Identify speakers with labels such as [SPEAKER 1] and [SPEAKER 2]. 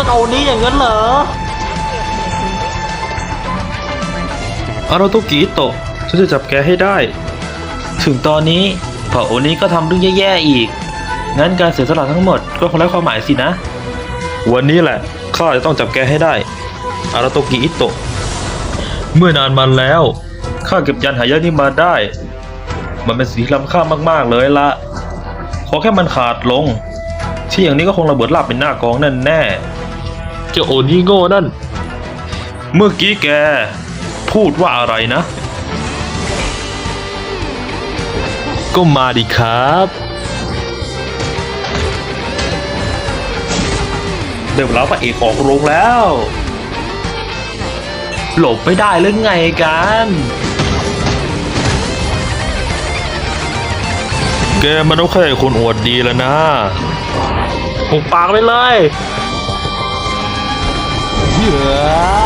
[SPEAKER 1] ท่านโอนี้อย่างนั้นเหรอ
[SPEAKER 2] อาราโตกิอิโตะฉันจะจับแกให้ได้ ถึงตอนนี้เผ่าโอนี้ก็ทำเรื่องแย่ๆอีก งั้นการเสียสละทั้งหมดก็คงไร้ความหมายสินะ วันนี้แหละ ข้าจะต้องจับแกให้ได้อาราโตกิอิโตะ เมื่อนานมาแล้ว ข้าเก็บยันหายากนี้มาได้ มันเป็นสิ่งที่ล้ำค่ามากๆเลยละ ขอแค่มันขาดลง ที่อย่างนี้ก็คงระเบิดลาบเป็นหน้ากองแน่แน่ๆ เจ้าโอนี่โง่นั่น เมื่อกี้แก พูดว่าอะไรนะ ก็มาดิครับ เดี๋ยวเราพระเอกออกโรงแล้ว หลบไม่ได้หรือไงกันแกมันต้องแค่คนอวดดีแล้วนะหุบปากไปเลย
[SPEAKER 1] เหยื่อ